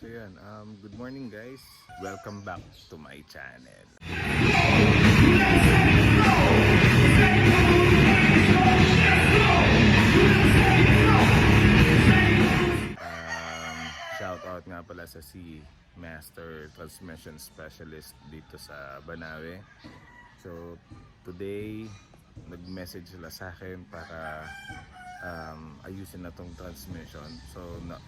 So yun, um, good morning guys. Welcome back to my channel. Um, shout out nga pala sa si Master Transmission Specialist dito sa Banawe. So today, nag-message sila sa akin para um, ayusin na tong transmission. So na,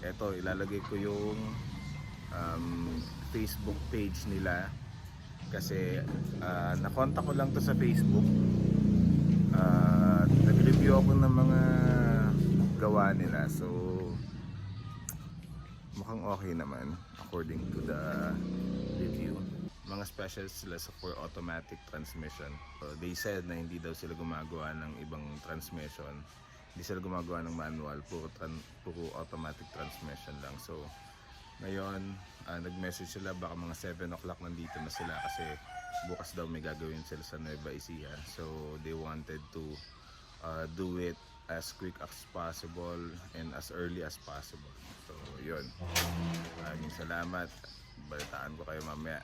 eto ilalagay ko yung um, Facebook page nila kasi uh, nakontak ko lang to sa Facebook. Uh, nag-review ako ng mga gawa nila. So mukhang okay naman according to the review. Mga specials sila sa for automatic transmission. So, they said na hindi daw sila gumagawa ng ibang transmission. Hindi sila gumagawa ng manual, puro, tran- puro automatic transmission lang. So, ngayon, ah, nag-message sila baka mga 7 o'clock nandito na sila kasi bukas daw may gagawin sila sa Nueva Ecija. So, they wanted to uh, do it as quick as possible and as early as possible. So, yun. Maraming salamat. Balitaan ko kayo mamaya.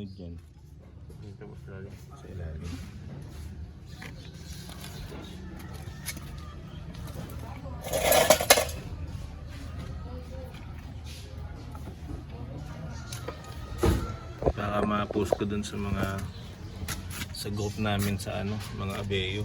Sunod dyan. Dito po sa lalim. Sa ilalim. Baka ma-post ko dun sa mga sa group namin sa ano, mga abeyo.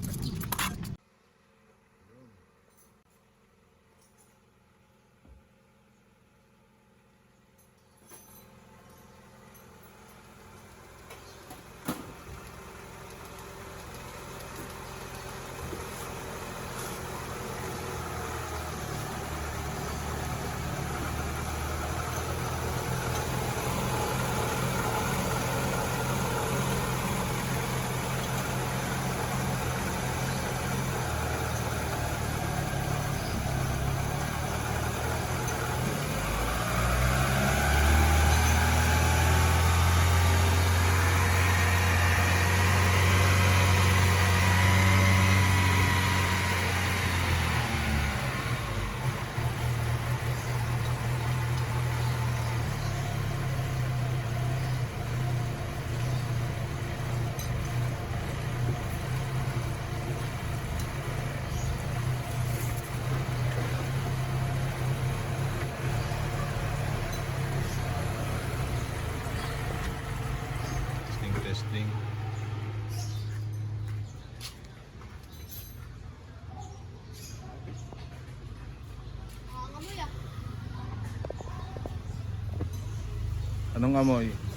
testing. Anong amoy?